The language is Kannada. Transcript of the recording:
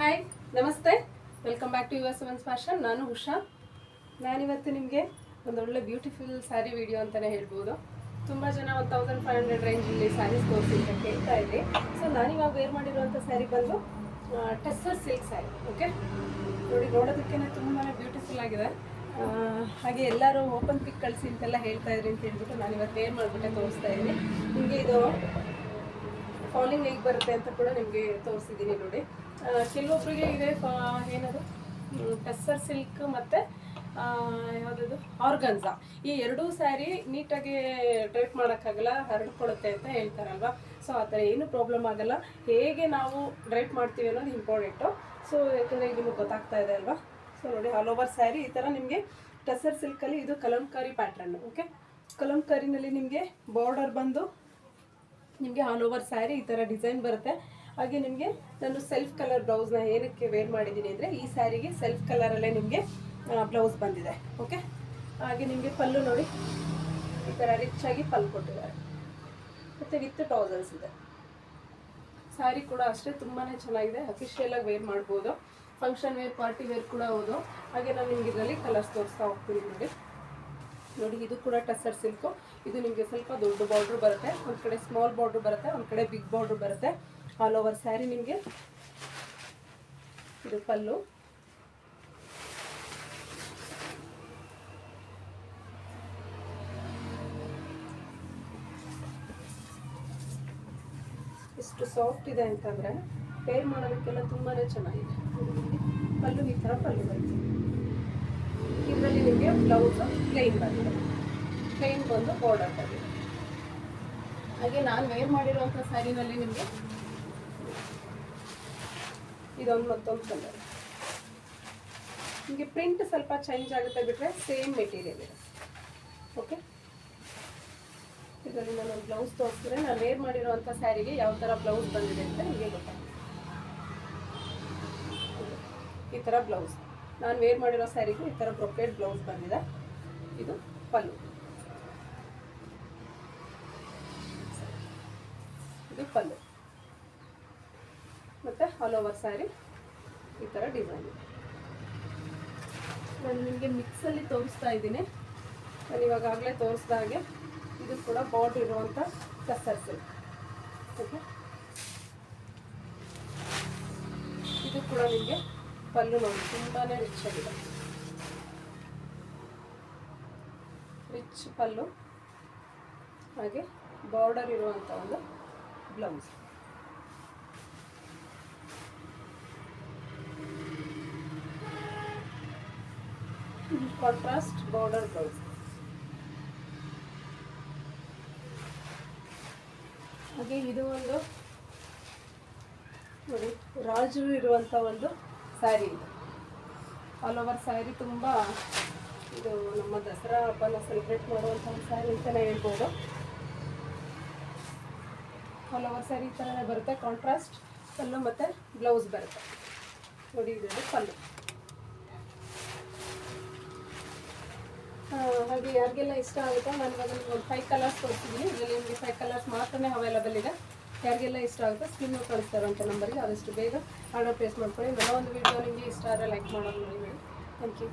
ಹಾಯ್ ನಮಸ್ತೆ. Welcome back to your ones fashion ನಾನು ಉಷಾ. ನಾನಿವತ್ತು ನಿಮಗೆ ಒಂದು ಒಳ್ಳೆ ಬ್ಯೂಟಿಫುಲ್ ಸ್ಯಾರಿ ವಿಡಿಯೋ ಅಂತಲೇ ಹೇಳ್ಬೋದು. ತುಂಬ ಜನ ಒಂದು ತೌಸಂಡ್ ಫೈವ್ ಹಂಡ್ರೆಡ್ ರೇಂಜಲ್ಲಿ ಸ್ಯಾರೀಸ್ ತೋರಿಸಿ ಅಂತ ಕೇಳ್ತಾ ಇದ್ದೆ ಸೊ ನಾನಿವಾಗ ವೇರ್ ಮಾಡಿರುವಂಥ ಸ್ಯಾರಿ ಬಂದು ಟೆಸ್ಸರ್ ಸಿಲ್ಕ್ ಸ್ಯಾರಿ ಓಕೆ ನೋಡಿ ನೋಡೋದಕ್ಕೇ ತುಂಬಾ ಬ್ಯೂಟಿಫುಲ್ ಆಗಿದೆ. ಹಾಗೆ ಎಲ್ಲರೂ ಓಪನ್ ಪಿಕ್ ಕಳಿಸಿ ಅಂತೆಲ್ಲ ಹೇಳ್ತಾ ಇದ್ರಿ ಅಂತ ಹೇಳ್ಬಿಟ್ಟು ನಾನು ಇವತ್ತು ವೇರ್ ಮಾಡಿಬಿಟ್ಟೆ ತೋರಿಸ್ತಾ ಇದ್ದೀನಿ. ನಿಮಗೆ ಇದು ಫಾಲಿಂಗ್ ಹೇಗೆ ಬರುತ್ತೆ ಅಂತ ಕೂಡ ನಿಮಗೆ ತೋರಿಸಿದ್ದೀನಿ ನೋಡಿ. ಕೆಲವೊಬ್ಬರಿಗೆ ಇದೆ ಏನದು? ಟೆಸ್ಸರ್ ಸಿಲ್ಕ್ ಮತ್ತು ಯಾವುದದು? ಆರ್ಗನ್ಸಾ ಈ ಎರಡೂ ಸ್ಯಾರಿ ನೀಟಾಗಿ ಡ್ರೈಪ್ ಮಾಡೋಕ್ಕಾಗಲ್ಲ ಹರಡ್ಕೊಳುತ್ತೆ ಅಂತ ಹೇಳ್ತಾರಲ್ವ? ಸೊ, ಆ ಥರ ಏನು ಪ್ರಾಬ್ಲಮ್ ಆಗಲ್ಲ. ಹೇಗೆ ನಾವು ಡ್ರೈಪ್ ಮಾಡ್ತೀವಿ ಅನ್ನೋದು ಇಂಪಾರ್ಟೆಂಟು. ಸೊ, ಯಾಕಂದರೆ ಈಗ ನಿಮಗೆ ಗೊತ್ತಾಗ್ತಾ ಇದೆ ಅಲ್ವಾ? ಸೊ, ನೋಡಿ ಆಲ್ ಓವರ್ ಸ್ಯಾರಿ, ಈ ಥರ ನಿಮಗೆ ಟೆಸರ್ ಸಿಲ್ಕಲ್ಲಿ ಇದು ಕಲಂಕಾರಿ ಪ್ಯಾಟ್ರನ್ ಓಕೆ? ಕಲಂಕಾರಿನಲ್ಲಿ ನಿಮಗೆ ಬಾರ್ಡರ್ ಬಂದು ನಿಮಗೆ ಆಲ್ ಓವರ್ ಸ್ಯಾರಿ ಈ ಥರ ಡಿಸೈನ್ ಬರುತ್ತೆ. ಹಾಗೆ ನಿಮಗೆ ನಾನು ಸೆಲ್ಫ್ ಕಲರ್ ಬ್ಲೌಸ್ನ ಏನಕ್ಕೆ ವೇರ್ ಮಾಡಿದ್ದೀನಿ ಅಂದರೆ ಈ ಸ್ಯಾರಿಗೆ ಸೆಲ್ಫ್ ಕಲರಲ್ಲೇ ನಿಮಗೆ ಬ್ಲೌಸ್ ಬಂದಿದೆ. ಓಕೆ ಹಾಗೆ ನಿಮಗೆ ಪಲ್ಲು ನೋಡಿ. ಈ ಥರ ರಿಚ್ ಆಗಿ ಪಲ್ಲು ಕೊಟ್ಟಿದ್ದಾರೆ. ಮತ್ತು ವಿತ್ ಟೌಸಲ್ಸ್ ಇದೆ. ಸ್ಯಾರಿ ಕೂಡ ಅಷ್ಟೇ ತುಂಬಾ ಚೆನ್ನಾಗಿದೆ. ಅಫಿಷಿಯಲಾಗಿ ವೇರ್ ಮಾಡ್ಬೋದು. ಫಂಕ್ಷನ್ ವೇರ್ ಪಾರ್ಟಿ ವೇರ್ ಕೂಡ ಹೌದು. ಹಾಗೆ ನಾನು ನಿಮಗೆ ಇದರಲ್ಲಿ ಕಲರ್ಸ್ ತೋರಿಸ್ತಾ ಹೋಗ್ತೀನಿ ನೋಡಿ. ನೋಡಿ, ಇದು ಕೂಡ ಟಸರ್ ಸಿಲ್ಕು. ಇದು ನಿಮಗೆ ಸ್ವಲ್ಪ ದೊಡ್ಡ ಬಾರ್ಡ್ರ್ ಬರುತ್ತೆ. ಒಂದು ಕಡೆ ಸ್ಮಾಲ್ ಬಾರ್ಡ್ರ್ ಬರುತ್ತೆ, ಒಂದು ಕಡೆ ಬಿಗ್ ಬಾರ್ಡ್ರ್ ಬರುತ್ತೆ. ಆಲ್ ಓವರ್ ಸ್ಯಾರಿ ನಿಮಗೆ. ಇದು ಪಲ್ಲು. ಎಷ್ಟು ಸಾಫ್ಟ್ ಇದೆ ಅಂತಂದರೆ ಪೇರ್ ಮಾಡೋದಕ್ಕೆಲ್ಲ ತುಂಬಾ ಚೆನ್ನಾಗಿದೆ. ಪಲ್ಲು ಈ ಥರ ಪಲ್ಲು ಬರುತ್ತೆ. ಇದರಲ್ಲಿ ನಿಮಗೆ ಬ್ಲೌಸ್ ಪ್ಲೈನ್ ಬಂದಿದೆ. ಪ್ಲೇನ್ ಬಂದು ಬಾರ್ಡರ್ ಬಂದಿದೆ. ಹಾಗೆ ನಾನು ವೇರ್ ಮಾಡಿರುವಂಥ ಸ್ಯಾರಿನಲ್ಲಿ ನಿಮಗೆ ಇದೊಂದು ಮತ್ತೊಂದು ಕಲರ್ ನಿಮಗೆ ಪ್ರಿಂಟ್ ಸ್ವಲ್ಪ ಚೇಂಜ್ ಆಗುತ್ತೆ ಬಿಟ್ಟರೆ ಸೇಮ್ ಮೆಟೀರಿಯಲ್ ಇದೆ. ಓಕೆ ಇದರಲ್ಲಿ ನಾನು ಬ್ಲೌಸ್ ತೋರಿಸಿದ್ರೆ ನಾನು ವೇರ್ ಮಾಡಿರುವಂಥ ಸ್ಯಾರಿಗೆ ಯಾವ ಥರ ಬ್ಲೌಸ್ ಬಂದಿದೆ ಅಂತ ನಿಮಗೆ ಗೊತ್ತಾಗುತ್ತೆ. ಈ ಥರ ಬ್ಲೌಸ್ ನಾನು ವೇರ್ ಮಾಡಿರೋ ಸ್ಯಾರಿಗೆ ಈ ಥರ ಬ್ರೊಕೆಟ್ ಬ್ಲೌಸ್ ಬಂದಿದೆ. ಇದು ಪಲ್ಲು. ಇದು ಪಲ್ಲು. ಮತ್ತು ಆಲ್ ಓವರ್ ಸ್ಯಾರಿ ಈ ಥರ ಡಿಸೈನ್ ನಾನು ನಿಮಗೆ ಮಿಕ್ಸಲ್ಲಿ ತೋರಿಸ್ತಾ ಇದ್ದೀನಿ. ನಾನು ಇವಾಗಾಗಲೇ ತೋರಿಸ್ದ ಹಾಗೆ ಇದು ಕೂಡ ಬಾಟ್ ಇರುವಂಥ ಕಸರ್ ಸಿಲ್ಕ್ ಓಕೆ ಇದು ಕೂಡ ನಿಮಗೆ ಪಲ್ಲು ನೋಡಿ ತುಂಬಾ ರಿಚ್ ಆಗಿದೆ. ರಿಚ್ ಪಲ್ಲು ಹಾಗೆ ಬಾರ್ಡರ್ ಇರುವಂಥ ಒಂದು ಬ್ಲೌಸ್ ಕಾಂಟ್ರಾಸ್ಟ್ ಬಾರ್ಡರ್ ಬ್ಲೌಸ್ ಹಾಗೆ ಇದು ಒಂದು ನೋಡಿ ರಾಜು ಇರುವಂಥ ಒಂದು ಸ್ಯಾರಿ ಇದು ಆಲ್ ಓವರ್ ಸ್ಯಾರಿ ತುಂಬ ಇದು ನಮ್ಮ ದಸರಾ ಹಬ್ಬನ ಸೆಲೆಬ್ರೇಟ್ ಮಾಡುವಂತಹ ಸ್ಯಾರಿ ಅಂತಲೇ ಹೇಳ್ಬೋದು. ಆಲ್ ಸ್ಯಾರಿ ಈ ಥರನೇ ಬರುತ್ತೆ ಕಾಂಟ್ರಾಸ್ಟ್ ಪಲ್ಲು ಮತ್ತು ಬ್ಲೌಸ್ ಬರುತ್ತೆ. ನೋಡಿ, ಇದು ಪಲ್ಲು ಹಾಗೆ ಯಾರಿಗೆಲ್ಲ ಇಷ್ಟ ಆಗುತ್ತೋ, ನಾನು ಇವಾಗ ಒಂದು ಫೈವ್ ಕಲರ್ಸ್ ತೋರಿಸಿದ್ದೀನಿ ಇದರಲ್ಲಿ ನಿಮಗೆ ಫೈವ್ ಕಲರ್ಸ್ ಮಾತ್ರನೇ ಅವೈಲಬಲ್ ಇದೆ. ಯಾರಿಗೆಲ್ಲ ಇಷ್ಟ ಆಗುತ್ತೋ ಕಳಿಸ್ತಾರೆ ಅಂತ ನಂಬರ್ಗೆ ಆದಷ್ಟು ಬೇಗ ಆರ್ಡರ್ ಪ್ಲೇಸ್ ಮಾಡ್ಕೊಳ್ಳಿ. ನನ್ನ ಒಂದು ವೀಡಿಯೋ ನಿಮಗೆ ಇಷ್ಟ ಆದರೆ ಲೈಕ್ ಮಾಡೋದು ನೋಡಿ ಥ್ಯಾಂಕ್ ಯು